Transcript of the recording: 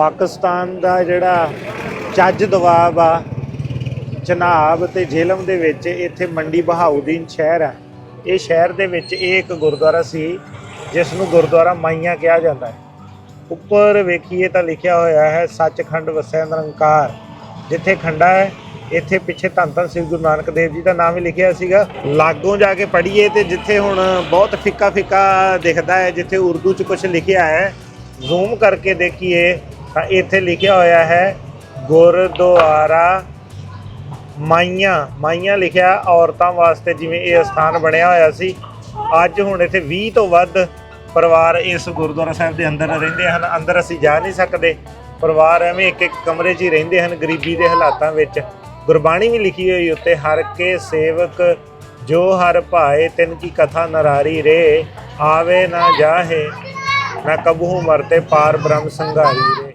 ਪਾਕਿਸਤਾਨ ਦਾ ਜਿਹੜਾ ਚੱਜ ਦਵਾਬ ਆ, ਚਨਾਬ ਤੇ ਜੇਲਮ ਦੇ ਵਿੱਚ ਇੱਥੇ ਮੰਡੀ ਬਹਾਉਦੀਨ ਸ਼ਹਿਰ ਹੈ ਇਹ ਸ਼ਹਿਰ ਦੇ ਵਿੱਚ ਇਹ ਇੱਕ ਗੁਰਦੁਆਰਾ ਸੀ ਜਿਸ ਨੂੰ ਗੁਰਦੁਆਰਾ ਮਾਈਆਂ ਕਿਹਾ ਜਾਂਦਾ ਹੈ। ਉੱਪਰ ਵੇਖੀਏ ਤਾਂ ਲਿਖਿਆ ਹੋਇਆ ਹੈ, ਸੱਚਖੰਡ ਵਸੈ ਨਿਰੰਕਾਰ ਜਿੱਥੇ ਖੰਡਾ ਹੈ, ਇੱਥੇ ਪਿੱਛੇ ਧੰਨ ਧੰਨ ਸ੍ਰੀ ਗੁਰੂ ਨਾਨਕ ਦੇਵ ਜੀ ਦਾ ਨਾਮ ਵੀ ਲਿਖਿਆ ਸੀਗਾ। ਲਾਗੋਂ ਜਾ ਕੇ ਪੜ੍ਹੀਏ ਤੇ ਜਿੱਥੇ ਹੁਣ ਬਹੁਤ ਫਿੱਕਾ ਫਿੱਕਾ ਦਿਖਦਾ ਹੈ, ਜਿੱਥੇ ਉਰਦੂ 'ਚ ਕੁਝ ਲਿਖਿਆ ਹੈ। ਜ਼ੂਮ ਕਰਕੇ ਦੇਖੀਏ ਤਾਂ ਇੱਥੇ ਲਿਖਿਆ ਹੋਇਆ ਹੈ, ਗੁਰਦੁਆਰਾ ਮਾਈਆਂ। ਮਾਈਆਂ ਲਿਖਿਆ, ਔਰਤਾਂ ਵਾਸਤੇ ਜਿਵੇਂ ਇਹ ਸਥਾਨ ਬਣਿਆ ਹੋਇਆ ਸੀ। ਅੱਜ ਹੁਣ ਇੱਥੇ 20 ਤੋਂ ਵੱਧ ਪਰਿਵਾਰ ਇਸ ਗੁਰਦੁਆਰਾ ਸਾਹਿਬ ਦੇ ਅੰਦਰ ਰਹਿੰਦੇ ਹਨ। ਅੰਦਰ ਅਸੀਂ ਜਾ ਨਹੀਂ ਸਕਦੇ। ਪਰਿਵਾਰ ਐਵੇਂ ਇੱਕ ਇੱਕ ਕਮਰੇ 'ਚ ਹੀ ਰਹਿੰਦੇ ਹਨ, ਗਰੀਬੀ ਦੇ ਹਾਲਾਤਾਂ ਵਿੱਚ। ਗੁਰਬਾਣੀ ਵੀ ਲਿਖੀ ਹੋਈ ਉੱਤੇ, ਹਰ ਕੇ ਸੇਵਕ ਜੋ ਹਰ ਭਾਏ, ਤਿਨ ਕੀ ਕਥਾ ਨਰਾਰੀ ਰੇ, ਆਵੇ ਨਾ ਜਾਹੇ, ਨਾ ਕਬਹੂ ਮਰਤੇ ਪਾਰ ਬ੍ਰਹਮ ਸੰਘਾਰੀ ਰੇ।